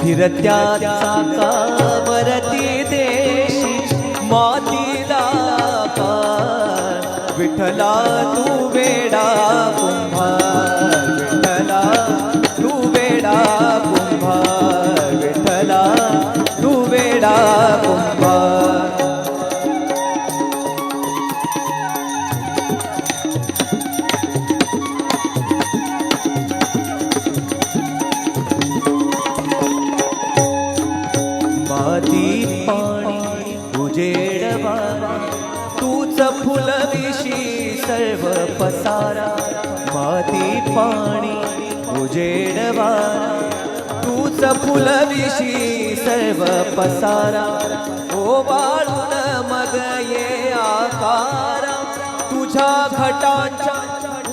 फिरत्या चाकावरती देशी मातीला कार विठला तू वेडा कुंभार. माती पाणी उजेड वारा तूच फुलविशी सर्व पसारा. माती पाणी उजेड वारा तूच फुलविशी सर्व पसारा. ओ बाळून मग ये आकारा तुझ्या घटांच्या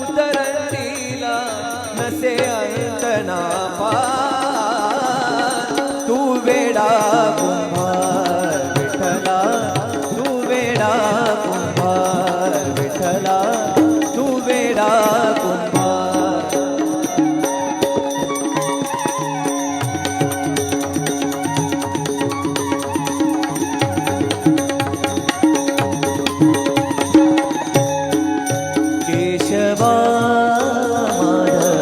उतरतीला नसे अंतना पार वेडा कुंभार विठ्ठला तू वेडा कुंभार विठ्ठला तू वेडा कुंभार. केशवा माधवा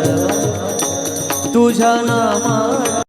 तुझ्या नामा